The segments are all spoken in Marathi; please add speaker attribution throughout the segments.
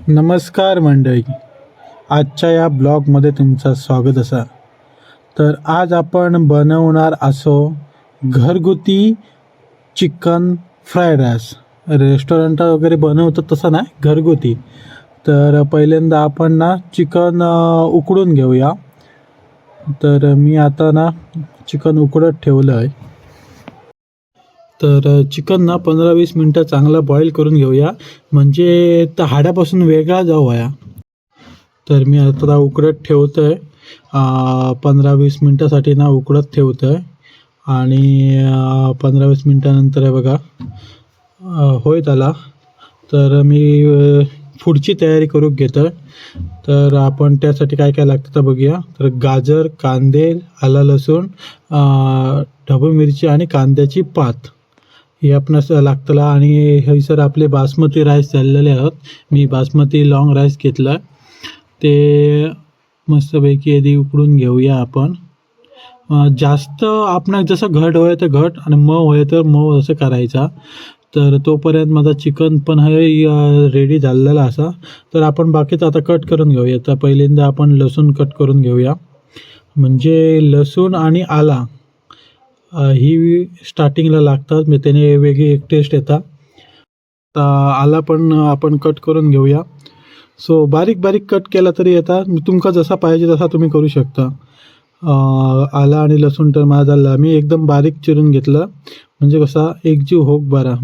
Speaker 1: नमस्कार मंडळी. आजच्या या ब्लॉगमध्ये तुमचं स्वागत असा. तर आज आपण बनवणार असो घरगुती चिकन फ्राईड राईस. रेस्टॉरंट वगैरे बनवतात तसं नाही घरगुती. तर पहिल्यांदा आपण ना चिकन उकडून घेऊया. तर मी आता ना चिकन उकडत ठेवलं आहे. तर चिकन ना पंधरा वीस मिनटं चांगला बॉईल करून घेऊया. म्हणजे तर हाडापासून वेगळा जाऊया तर मी आता उकडत ठेवतो आहे पंधरा वीस मिनटासाठी ना उकडत ठेवतो आहे आणि पंधरा वीस मिनटानंतर आहे बघा. अं, होय त्याला. तर मी पुढची तयारी करून घेतो आहे तर आपण त्यासाठी काय काय लागतं तर बघूया. तर गाजर कांदे आला लसूण ढबू मिरची आणि कांद्याची पात. हे आपणास लागतला आणि हयसर आपले बासमती राईस झालेले आहोत. मी बासमती लाँग राईस घेतला. ते मस्तपैकी आधी उकडून घेऊया आपण. जास्त आपण जसं घट होय तर घट आणि मऊ होय तर मऊ असं करायचा. तर तोपर्यंत माझा चिकन पण हे रेडी झालेला असा. तर आपण बाकीच आता कट करून घेऊया. तर पहिल्यांदा आपण लसूण कट करून घेऊया. म्हणजे लसूण आणि आला. ही स्टार्टिंगला लागतात. मी त्याने वेगळी एक टेस्ट येतात तर आला पण आपण कट करून घेऊया. सो बारीक बारीक कट केला तरी येतात तुमका जसा पाहिजे तसा तुम्ही करू शकता. आला आणि लसूण तर माझा झाला मी एकदम बारीक चिरून घेतलं. म्हणजे कसा एकजीव होक बरा.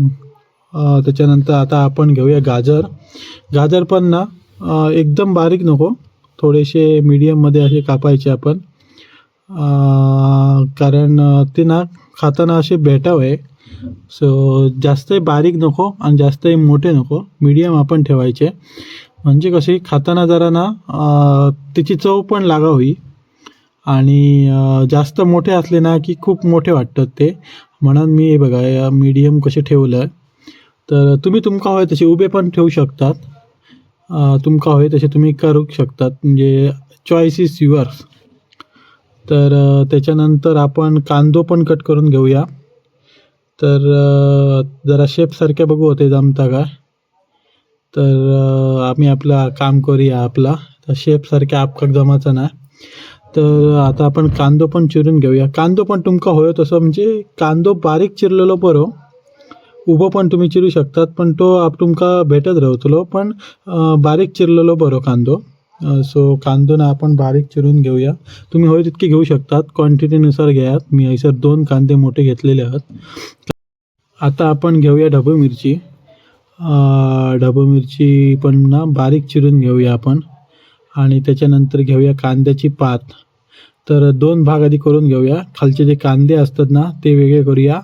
Speaker 1: त्याच्यानंतर आता आपण घेऊया गाजर. गाजर पण ना एकदम बारीक नको. थोडेसे मीडियममध्ये असे कापायचे आपण. कारण ते ना खाताना असे भेटावे सो जास्तही बारीक नको आणि जास्तही मोठे नको. मीडियम आपण ठेवायचे. म्हणजे कसे खाताना जरा ना त्याची चव पण लागावी आणि जास्त मोठे असले ना की खूप मोठे वाटतात ते. म्हणून मी हे बघा मीडियम कसे ठेवलं. आहे तर तुम्ही तुमका हवे तसे उभे पण ठेवू शकतात. तुमका हवे तसे तुम्ही करू शकतात. म्हणजे चॉईस इज युअर्स तर त्याच्यानंतर आपण कांदो पण कट करून घेऊया. तर जरा शेपसारख्या बघू होते जमता काय तर आम्ही आपला काम करूया आपला. तर शेपसारख्या आपकाक जमाचा ना. तर आता आपण कांदो पण चिरून घेऊया. कांदो पण तुमका होय तसं म्हणजे कांदो बारीक चिरलेलो बरो. उभं पण तुम्ही चिरू शकतात पण तो आप तुमका भेटत राहतलो पण बारीक चिरलेलो बरो कांदो. सो कांदो ना आपण बारीक चिरून घेऊया. तुम्ही होय तितके घेऊ शकतात. क्वांटिटीनुसार घ्यात मी ऐसर दोन कांदे मोठे घेतलेले आहेत. आता आपण घेऊया ढबू मिरची. ढबू मिरची पण ना बारीक चिरून घेऊया आपण. आणि त्याच्यानंतर घेऊया कांद्याची पात. तर दोन भाग आधी करून घेऊया. खालचे जे कांदे असतात ना ते वेगळे करूया.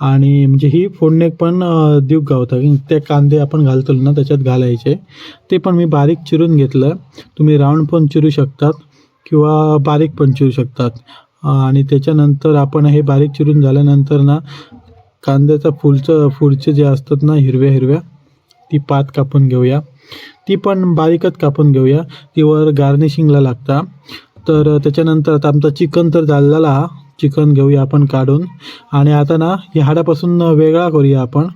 Speaker 1: आणि म्हणजे ही फोडणे पण अं, गावता. ते कांदे आपण घालतो ना त्याच्यात घालायचे. ते पण मी बारीक चिरून घेतलं. तुम्ही राऊंड पण चिरू शकतात किंवा बारीक पण चिरू शकतात. आणि त्याच्यानंतर आपण हे बारीक चिरून झाल्यानंतर ना कांद्याचा फुलचं फुलचे जे असतात ना हिरव्या हिरव्या ती पात कापून घेऊया. ती पण बारीकच कापून घेऊया. ती वर गार्निशिंगला लागता. तर त्याच्यानंतर आता आमचा चिकन तर झालेला. हा चिकन घेऊया आपण काढून. आणि आता ना या हाडापासून वेगळा करूया आपण.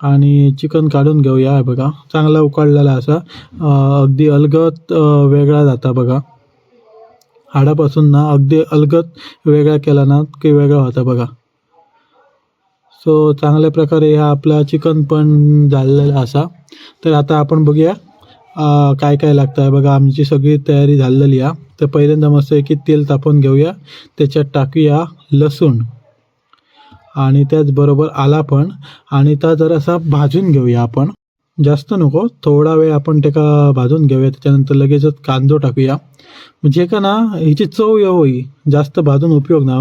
Speaker 1: आणि चिकन काढून घेऊया बघा. चांगला उकडलेला असा. अगदी अलगत वेगळा जाता बघा. हाडापासून ना अगदी अलगत वेगळा केला ना की वेगळा होता बघा. सो चांगल्या प्रकारे हा आपला चिकन पण झालेला असा. तर आता आपण बघूया. काय काय लागतं आहे बघा आमची सगळी तयारी झालेली आहे. तर पहिल्यांदा मस्त की तेल तापवून घेऊया. त्याच्यात टाकूया लसूण. आणि त्याचबरोबर आला पण आणि त्या जरासा भाजून घेऊया आपण. जास्त नको थोडा वेळ आपण त्याका भाजून घेऊया. त्याच्यानंतर लगेचच कांदो टाकूया. म्हणजे का ना हिची चव होई. जास्त भाजून उपयोग ना.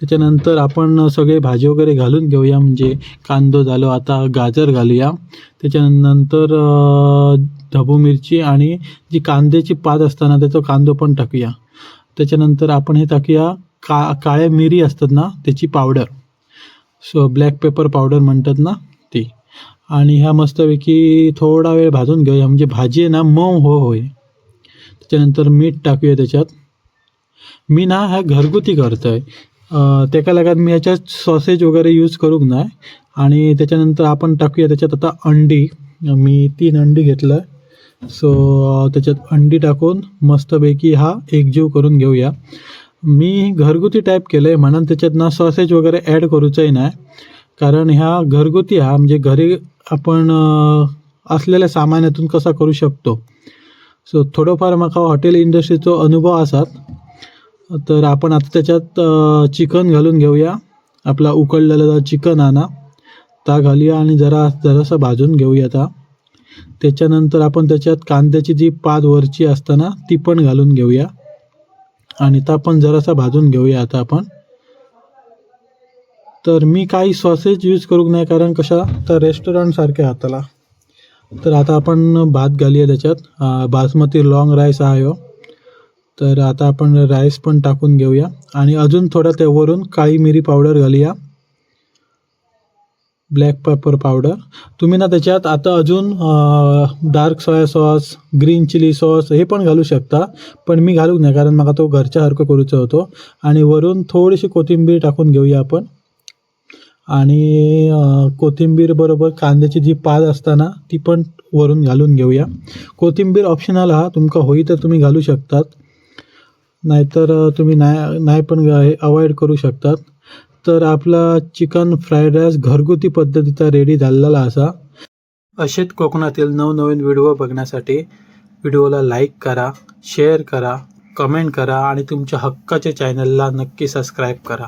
Speaker 1: त्याच्यानंतर आपण सगळे भाजी वगैरे घालून घेऊया. म्हणजे कांदो झालो आता गाजर घालूया. त्याच्यानंतर ढबू मिरची आणि जी कांद्याची पात असताना त्याचा कांदो पण टाकूया. त्याच्यानंतर आपण हे टाकूया का काळ्या मिरी असतात ना त्याची powder. So black pepper powder म्हणतात ना ती. आणि ह्या मस्तपैकी थोडा वेळ भाजून घेऊया. म्हणजे भाजी आहे ना मऊ हो होय त्याच्यानंतर मीठ टाकूया त्याच्यात. मी ना ह्या घरगुती करतो आहे त्याका लागत मी याच्यात सॉसेज वगैरे यूज करूक नाही. आणि त्याच्यानंतर आपण टाकूया त्याच्यात आता अंडी. मी तीन अंडी घेतलं. सो त्याच्यात अंडी टाकून मस्तपैकी हा एकजीव करून घेऊया. मी घरगुती टाईप केलं आहे म्हणून त्याच्यात ना सॉसेज वगैरे ॲड करूचंही नाही. कारण ह्या घरगुती हा म्हणजे घरी आपण असलेल्या सामानातून कसा करू शकतो? सो थोडंफार म्हाका हॉटेल इंडस्ट्रीचो अनुभव आसात तर आपण आता त्याच्यात चिकन घालून घेऊया. आपला उकळलेला चिकन आणा. ता घालूया आणि जरा जरासं भाजून घेऊया आता. त्याच्यानंतर आपण त्याच्यात कांद्याची जी पाद वरची असतं ना ती पण घालून घेऊया. आणि ता पण जरासा भाजून घेऊया आता आपण. तर मी काही सॉसेज यूज करूक नाही कारण कशा तर रेस्टॉरंटसारख्या हाताला. तर आता आपण भात घालूया त्याच्यात. बासमती लॉंग राईस आहे हो. तर आता आपण राईस पण टाकून घेऊया. आणि अजून थोडं त्यावरून काळी मिरी पावडर घालूया. ब्लॅक पेपर पावडर तुम्ही ना त्याच्यात आता अजून dark soya sauce green chilli sauce हे पण घालू शकता पण मी घालूक नाही कारण मला तो घरच्यासारखं करूचा होतो. आणि वरून थोडीशी कोथिंबीर टाकून घेऊया आपण. आणि कोथिंबीर बरोबर कांद्याची जी पात असताना ती पण वरून घालून घेऊया. कोथिंबीर ऑप्शनल हा तुमका होई तर तुम्ही घालू शकतात. नाहीतर तुम्ही नाही नाही पण अवॉइड करू शकतात. तर आपला चिकन फ्राईड राईस घरगुती पद्धतीचा रेडी झालेला असा. असेच कोकणातील नवनवीन व्हिडिओ बघण्यासाठी व्हिडिओला लाईक करा शेअर करा कमेंट करा आणि तुमच्या हक्काच्या चॅनलला नक्की सबस्क्राईब करा.